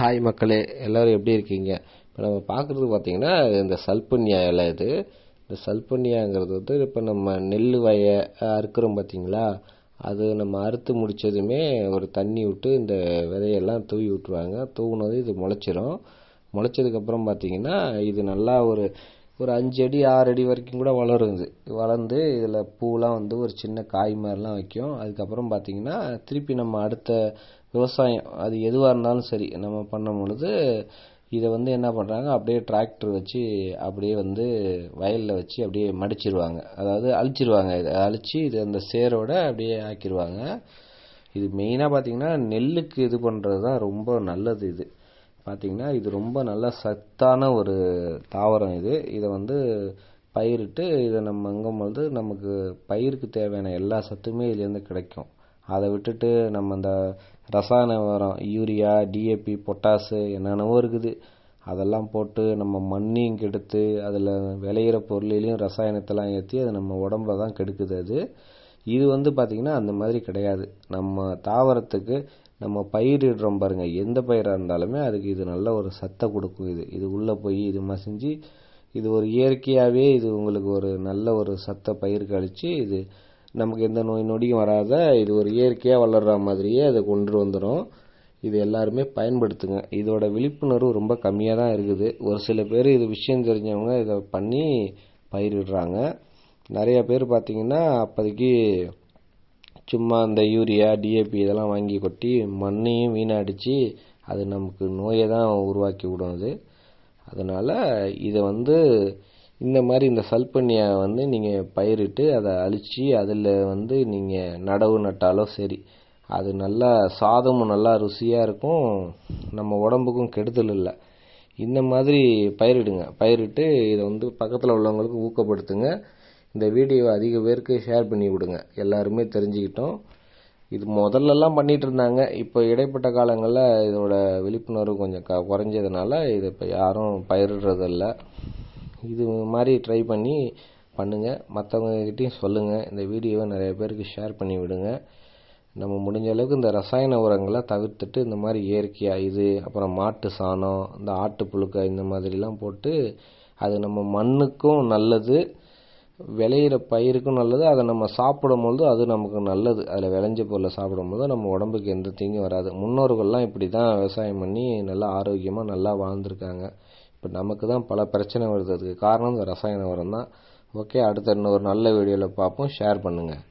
Hi மக்களே எல்லோரும் எப்படி இருக்கீங்க? இப்போ நம்ம பார்க்குறது பார்த்திங்கன்னா இந்த சல்பன்யா இலை இது. இந்த சல்பன்யாங்கிறது வந்து இப்போ நம்ம நெல் வய அறுக்கிறோம் பார்த்தீங்களா? அது நம்ம அறுத்து முடித்ததுமே ஒரு தண்ணி விட்டு இந்த விதையெல்லாம் தூவி விட்ருவாங்க தூவுனது இது முளைச்சிரும். முளைச்சதுக்கப்புறம் பார்த்தீங்கன்னா இது நல்லா ஒரு ஒரு அஞ்சு அடி ஆறு அடி வரைக்கும் கூட வளரும் இது வளர்ந்து இதில் பூலாம் வந்து ஒரு சின்ன காய் மாதிரிலாம் வைக்கும். அதுக்கப்புறம் பார்த்தீங்கன்னா திருப்பி நம்ம அடுத்த விவசாயம் அது எதுவாக இருந்தாலும் சரி நம்ம பண்ணும் பொழுது இதை வந்து என்ன பண்ணுறாங்க அப்படியே டிராக்டர் வச்சு அப்படியே வந்து வயலில் வச்சு அப்படியே மடிச்சிருவாங்க. அதாவது அழிச்சிருவாங்க இதை. அழித்து இது அந்த சேரோட அப்படியே ஆக்கிடுவாங்க இது மெயினாக பார்த்திங்கன்னா நெல்லுக்கு இது பண்ணுறது தான் ரொம்ப நல்லது இது. பார்த்தீங்கன்னா இது ரொம்ப நல்ல சத்தான ஒரு தாவரம் இது. இதை வந்து பயிரிட்டு இதை நம்ம அங்கும்பொழுது நமக்கு பயிருக்கு தேவையான எல்லா சத்துமே இதுலேருந்து கிடைக்கும். அதை விட்டுட்டு நம்ம இந்த ரசாயன உரம் யூரியா டிஏபி பொட்டாசு என்னென்னவோ இருக்குது. அதெல்லாம் போட்டு நம்ம மண்ணையும் கெடுத்து அதில் விளையிற பொருளிலையும் ரசாயனத்தெல்லாம் ஏற்றி அது நம்ம உடம்ப தான் கெடுக்குது அது. இது வந்து பார்த்திங்கன்னா அந்த மாதிரி கிடையாது. நம்ம தாவரத்துக்கு நம்ம பயிரிடுறோம் பாருங்க. எந்த பயிராக இருந்தாலுமே அதுக்கு இது நல்ல ஒரு சத்தை கொடுக்கும் இது. இது உள்ளே போய் இது மசிஞ்சு இது ஒரு இயற்கையாகவே இது உங்களுக்கு ஒரு நல்ல ஒரு சத்தை பயிருக்கு அழித்து இது நமக்கு எந்த நோய் நொடியும் வராத இது ஒரு இயற்கையாக வளர்கிற மாதிரியே அதை கொண்டு வந்துடும் இது எல்லாருமே பயன்படுத்துங்க. இதோட விழிப்புணர்வு ரொம்ப கம்மியாக தான் இருக்குது. ஒரு சில பேர் இது விஷயம் தெரிஞ்சவங்க இதை பண்ணி பயிரிடுறாங்க. நிறைய பேர் பார்த்திங்கன்னா அப்போதைக்கு சும்மா இந்த யூரியா டிஏபி இதெல்லாம் வாங்கி கொட்டி மண்ணையும் வீணடிச்சு அது நமக்கு நோயை தான் உருவாக்கி விடும் அது. அதனால் இதை வந்து இந்த மாதிரி இந்த சல்பண்ணியை வந்து நீங்கள் பயிரிட்டு அதை அழித்து அதில் வந்து நீங்கள் நடவு நட்டாலோ சரி அது நல்லா சாதமும் நல்லா ருசியாக இருக்கும். நம்ம உடம்புக்கும் கெடுதல் இல்லை. இந்த மாதிரி பயிரிடுங்க. பயிரிட்டு இதை வந்து பக்கத்தில் உள்ளவங்களுக்கு ஊக்கப்படுத்துங்க. இந்த வீடியோவை அதிக பேருக்கு ஷேர் பண்ணி விடுங்க. எல்லாருமே தெரிஞ்சுக்கிட்டோம். இது முதல்லலாம் பண்ணிகிட்டு இருந்தாங்க. இப்போ இடைப்பட்ட காலங்களில் இதோட விழிப்புணர்வு கொஞ்சம் க குறைஞ்சதுனால இது இப்போ யாரும் பயிரிடுறதில்ல. இது மாதிரி ட்ரை பண்ணி பண்ணுங்கள் மற்றவங்ககிட்டையும் சொல்லுங்கள் இந்த வீடியோவை நிறைய பேருக்கு ஷேர் பண்ணி விடுங்க. நம்ம முடிஞ்ச அளவுக்கு இந்த ரசாயன உரங்களை தவிர்த்துட்டு இந்த மாதிரி இயற்கையாக இது அப்புறம் மாட்டு சாணம் இந்த ஆட்டு புழுக்கை இந்த மாதிரிலாம் போட்டு அது நம்ம மண்ணுக்கும் நல்லது. விளையிற பயிருக்கும் நல்லது அதை நம்ம சாப்பிடும் பொழுது அது நமக்கு நல்லது. அதில் விளைஞ்ச பொருளை சாப்பிடும்போது நம்ம உடம்புக்கு எந்த தீங்கும் வராது. முன்னோர்கள்லாம் இப்படி தான் விவசாயம் பண்ணி நல்லா ஆரோக்கியமாக நல்லா வாழ்ந்துருக்காங்க. இப்போ நமக்கு தான் பல பிரச்சனை வருது. அதுக்கு காரணம் இந்த ரசாயன உரம் தான். ஓகே அடுத்த இன்னொரு நல்ல வீடியோவில் பார்ப்போம். ஷேர் பண்ணுங்கள்